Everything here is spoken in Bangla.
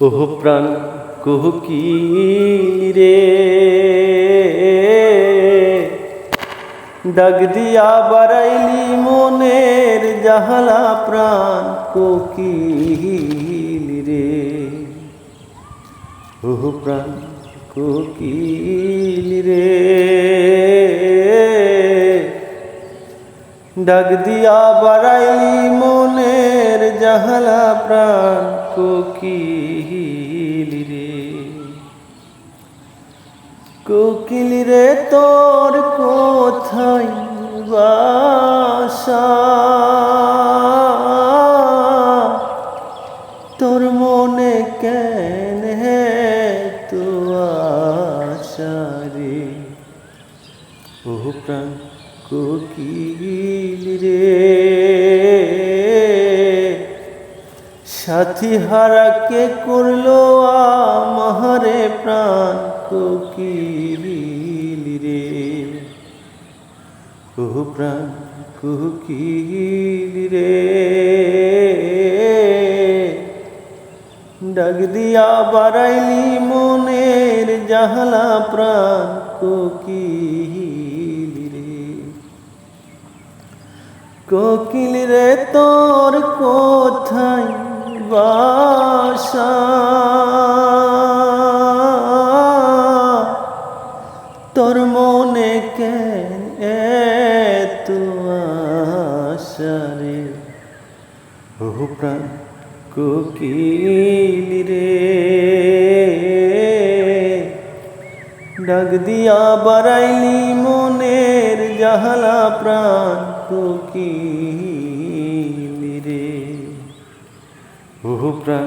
ওহ প্রাণ কুহকি রে? ডাক দিয়া বারাইলি মনের জাহালা প্রাণ, কোকিল রে। ওহ প্রাণ, কোকিল রে। ডাক দিয়া বাড়াইলি মনের জাহালা প্রাণ কোকিল রে। কোকিল রে, তোর কোথায় বাসা। তোর মনে কেন হে তো আশা রে? ও প্রাণ কোকিল রে। সাথী হারাকে করল আমারে প্রাণ কোকিল রে? ও প্রাণ কোকিল রে? ডাক দিয়া বাড়াইলি মনের জাহলা প্রাণ কোকিল রে? কোকিল রে, তোর কোথায় বাসা তোর মনে কেন এত আশা রে? ও প্রাণ কোকিল রে। ডাক দিয়া বাড়াইলি মনের জাহালা প্রাণ কোকিল। বহুপ্রাণ